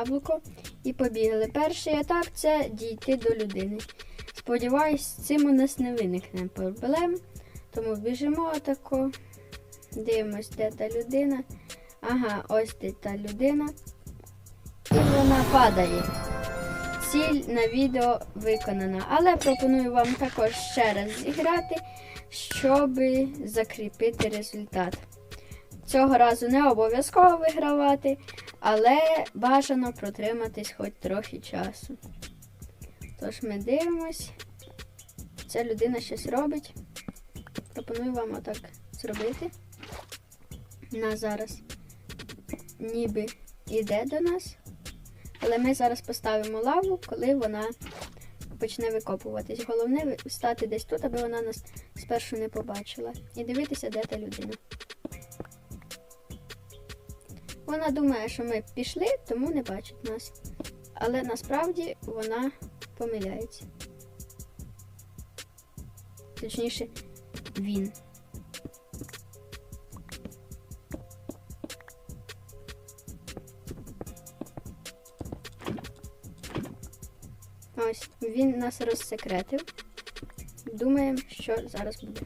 яблуко і побігли. Перший етап це дійти до людини. Сподіваюсь, цим у нас не виникне проблем. Тому біжимо отако. Дивимось, де та людина. Ага, ось де та людина. І вона падає. Ціль на відео виконана. Але пропоную вам також ще раз зіграти, щоб закріпити результат. Цього разу не обов'язково вигравати, але бажано протриматись хоч трохи часу. Тож ми дивимось. Ця людина щось робить. Пропоную вам отак зробити. На зараз ніби йде до нас. Але ми зараз поставимо лаву, коли вона почне викопуватись. Головне стати десь тут, аби вона нас спершу не побачила. І дивитися, де та людина. Вона думає, що ми пішли, тому не бачить нас. Але насправді вона помиляється. Точніше, він. Ось, він нас розсекретив. Думаємо, що зараз буде.